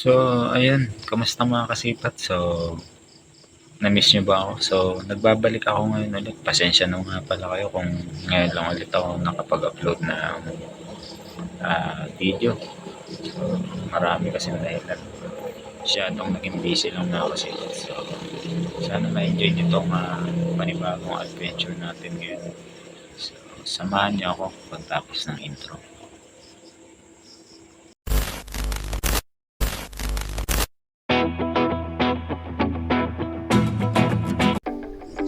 So, ayun, kamusta mga kasipat? So, na-miss nyo ba ako? So, nagbabalik ako ngayon ulit. Pasensya na nga pala kayo kung ngayon lang ulit ako nakapag-upload na ah, video. So, marami kasi dahilan. Masyadong naging busy lang na ako kasi. So, sana ma-enjoy nyo itong ah, panibagong adventure natin ngayon. So, samahan nyo ako pagtapos ng intro.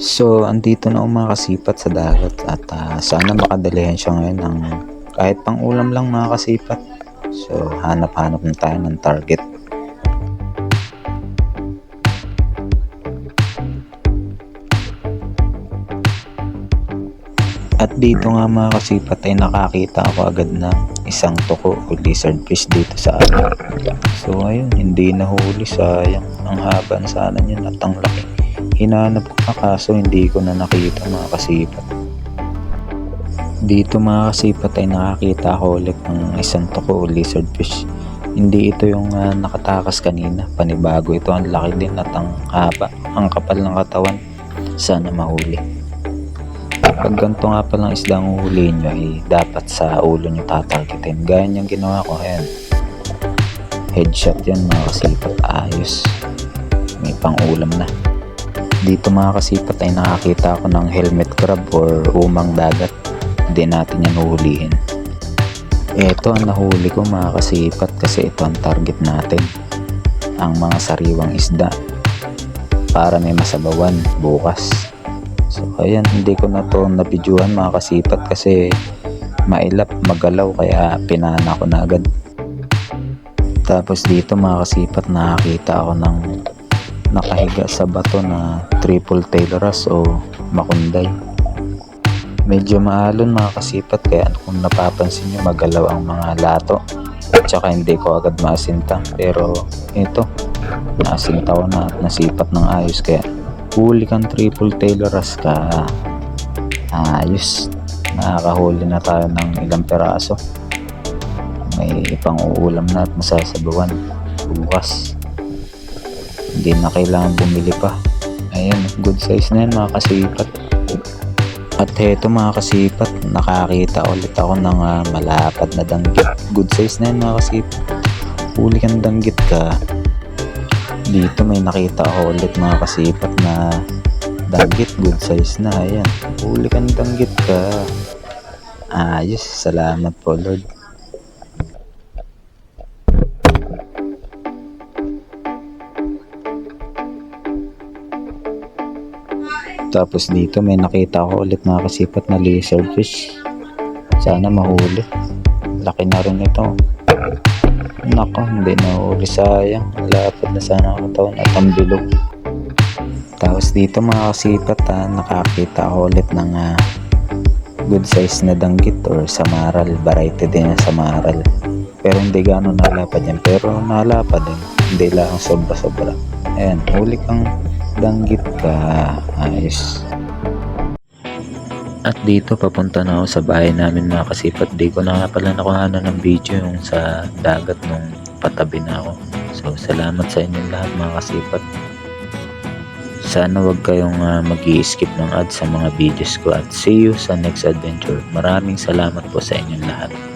So, andito na ako mga kasipat sa dagat at ah, sana makadalihan siya ngayon ng kahit pang ulam lang mga kasipat. So, hanap-hanap na tayo ng target. At dito nga mga kasipat ay nakakita ako agad ng isang tuko o lizard fish dito sa amin. So ayun, hindi nahuli sayang. Ang haba na sana niya at ang laki. Hinanap ko na kaso hindi ko na nakita mga kasipat. Dito mga kasipat ay nakakita ako ulit ng isang tuko o lizard. Hindi ito yung ah, nakatakas kanina. Panibago ito. Ang laki din at ang haba. Ang kapal ng katawan. Sana mahuli. Pag ganito nga palang isda ang uhulihin nyo ay dapat sa ulo nyo tatargetin. Gaya niyang ginawa ko. Ayan. Headshot yan mga kasipat. Ayos. May pang ulam na. Dito mga kasipat ay nakakita ako ng helmet crab or umang dagat. Hindi natin yan uhulihin. Ito ang nahuli ko mga kasipat kasi ito ang target natin. Ang mga sariwang isda. Para may masabawan bukas. So ayan, hindi ko na to nabidyuhan mga kasipat kasi mailap, magalaw kaya pinana ko na agad. Tapos dito mga kasipat nakakita ako ng nakahiga sa bato na triple tail ras o makunday. Medyo maalon mga kasipat kaya kung napapansin nyo magalaw ang mga lato. At saka hindi ko agad maasinta. Pero ito naasinta ko na at nasipat ng ayos kaya huli kang triple tail ras ka. Ayos. Nakakahuli na tayo ng ilang peraso. May pang uulam na at masasabawan bukas hindi na kailangan bumili pa. Ayan good size na yan mga kasipat. At heto mga kasipat nakakita ulit ako ng ah, malapad na danggit. Good size na yan mga kasipat huli kang danggit ka. Dito may nakita ako ulit mga kasipat na danggit. Good size na ayan. Huli kang danggit ka. Ayos salamat po lord tapos dito may nakita ako ulit mga kasipat na lizard fish sana mahuli laki na rin ito Nako, hindi na uli sayang. Lapad na sana ang katawan at ang bilog. Tapos dito mga kasipat ha, nakakita ako ulit ng ah, good size na danggit or samaral. Variety din ng samaral. Pero hindi gano'n nalapad yan. Pero nalapad din. Hindi lang sobra-sobra. Ayan, huli kang danggit ka. Ayos. At dito papunta na ako sa bahay namin mga kasipat. Di ko na nga pala nakuha na ng video yung sa dagat nung patabi na ako. So salamat sa inyong lahat mga kasipat. Sana wag kayong uh, mag skip ng ads sa mga videos ko at see you sa next adventure. Maraming salamat po sa inyong lahat.